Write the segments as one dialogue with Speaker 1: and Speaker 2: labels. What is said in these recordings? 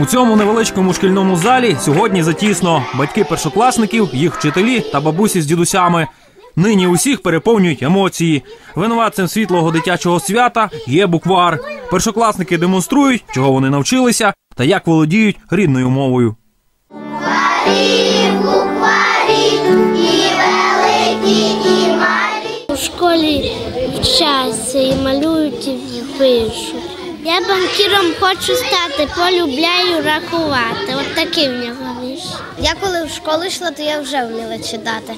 Speaker 1: У цьому невеличкому шкільному залі сьогодні затісно батьки першокласників, їх вчителі та бабусі з дідусями. Нині усіх переповнюють емоції. Винуватцем світлого дитячого свята є буквар. Першокласники демонструють, чого вони навчилися та як володіють рідною мовою.
Speaker 2: У школі вчаться і малюють, і пишуть. Я банкіром хочу стати, полюбляю рахувати. От такий в нього вірш.
Speaker 3: Я коли в школу йшла, то я вже вміла читати.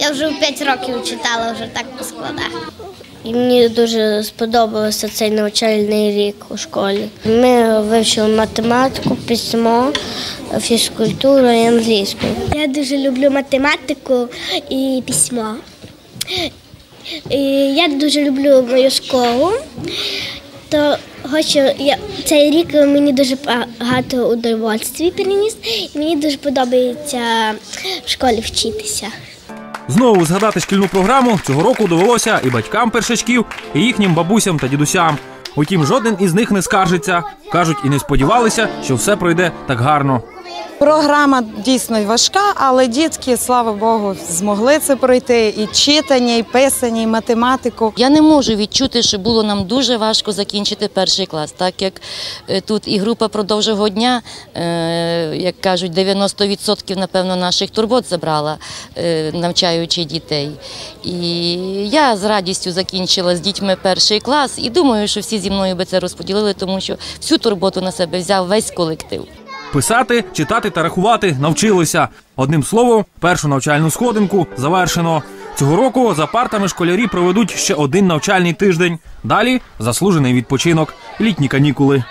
Speaker 3: Я вже в 5 років читала вже так по складах.
Speaker 2: І мені дуже сподобався цей навчальний рік у школі. Ми вивчили математику, письмо, фізкультуру і англійську.
Speaker 3: Я дуже люблю математику і письмо. І я дуже люблю мою школу. То хочу я цей рік мені дуже багато удовольствій приніс. І мені дуже подобається в школі вчитися.
Speaker 1: Знову згадати шкільну програму цього року довелося і батькам першачків, і їхнім бабусям та дідусям. Утім, жоден із них не скаржиться. кажуть, і не сподівалися, що все пройде так гарно.
Speaker 4: Програма дійсно важка, але дітки, слава Богу, змогли це пройти. І читання, і писання, і математику.
Speaker 5: Я не можу відчути, що було нам дуже важко закінчити перший клас, так як е, тут і група продовжого дня, е, як кажуть, 90% напевно наших турбот забрала, е, навчаючи дітей. І я з радістю закінчила з дітьми перший клас і думаю, що всі зі мною би це розподілили, тому що всю турботу на себе взяв весь колектив.
Speaker 1: Писати, читати та рахувати навчилися. Одним словом, першу навчальну сходинку завершено. Цього року за партами школярі проведуть ще один навчальний тиждень. Далі заслужений відпочинок, літні канікули.